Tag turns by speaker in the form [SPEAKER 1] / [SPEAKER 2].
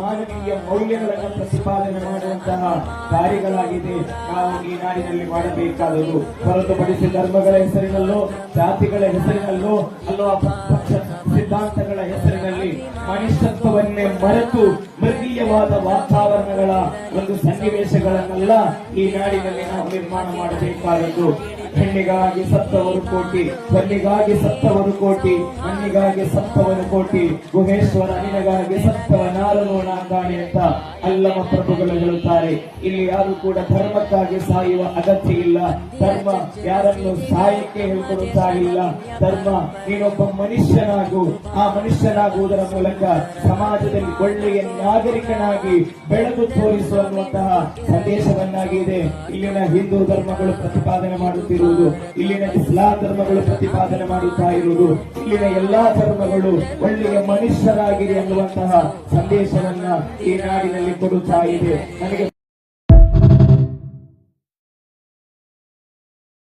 [SPEAKER 1] ಮಾನವೀಯ ಮೌಲ್ಯಗಳನ್ನು ಪ್ರತಿಪಾದನೆ ಮಾಡುವಂತಹ ಕಾರ್ಯಗಳಾಗಿದೆ ನಾವು ಈ ನಾಡಿನಲ್ಲಿ ಮಾಡಬೇಕಾದದು ಹೊರತುಪಡಿಸಿ ಧರ್ಮಗಳ ಹೆಸರಿನಲ್ಲೋ, ಜಾತಿಗಳ ಹೆಸರಿನಲ್ಲೋ, ಅಲ್ಲೋ ಸಿದ್ಧಾಂತಗಳ ಹೆಸರಿನಲ್ಲಿ ಮನುಷ್ಯತ್ವವನ್ನೇ ಮರೆತು ಮೃಗೀಯವಾದ ವಾತಾವರಣಗಳ ಒಂದು ಸನ್ನಿವೇಶಗಳನ್ನೆಲ್ಲ ಈ ನಾಡಿನಲ್ಲಿ ನಾವು ನಿರ್ಮಾಣ ಮಾಡಬೇಕಾದದ್ದು. ಹೆಣ್ಣಿಗಾಗಿ ಸತ್ತವರು ಕೋಟಿ ಹೊನ್ನಿಗಾಗಿ ಸತ್ತವರು ಕೋಟಿ, ಮಣ್ಣಿಗಾಗಿ ಸತ್ತವರು ಕೋಟಿ, ಗುಹೇಶ್ವರ ನಿನಗಾಗಿ ಸತ್ತವ ನಾರನು ನಾಂಗಾಣಿ ಅಂತ ಅಲ್ಲಮ ಪ್ರಭುಗಳು ಹೇಳುತ್ತಾರೆ. ಇಲ್ಲಿ ಯಾರು ಕೂಡ ಧರ್ಮಕ್ಕಾಗಿ ಸಾಯುವ ಅಗತ್ಯ ಇಲ್ಲ. ಧರ್ಮ ಯಾರನ್ನು ಸಾಯಕ್ಕೆ ಹೇಳ್ಕೊಡುತ್ತಾ ಇಲ್ಲ. ಧರ್ಮ ನೀನೊಬ್ಬ ಮನುಷ್ಯನಾಗು, ಆ ಮನುಷ್ಯನಾಗುವುದರ ಮೂಲಕ ಸಮಾಜದಲ್ಲಿ ಒಳ್ಳೆಯ ನಾಗರಿಕನಾಗಿ ಬೆಳಕು ತೋರಿಸುವಂತಹ ಸಂದೇಶವನ್ನಾಗಿ ಸಂದೇಶವನ್ನಾಗಿದೆ. ಇಲ್ಲಿನ ಹಿಂದೂ ಧರ್ಮಗಳು ಪ್ರತಿಪಾದನೆ ಮಾಡುತ್ತಿರುವುದು, ಇಲ್ಲಿನ ಇಸ್ಲಾ ಧರ್ಮಗಳು ಪ್ರತಿಪಾದನೆ ಮಾಡುತ್ತಾ ಇರುವುದು, ಇಲ್ಲಿನ ಎಲ್ಲಾ ಧರ್ಮಗಳು ಒಳ್ಳೆಯ ಮನುಷ್ಯರಾಗಿರಿ ಅನ್ನುವಂತಹ ಸಂದೇಶವನ್ನ ಈ ನಾಡಿನಲ್ಲಿ ಕೊಡುತ್ತಾ ಇದೆ. ನನಗೆ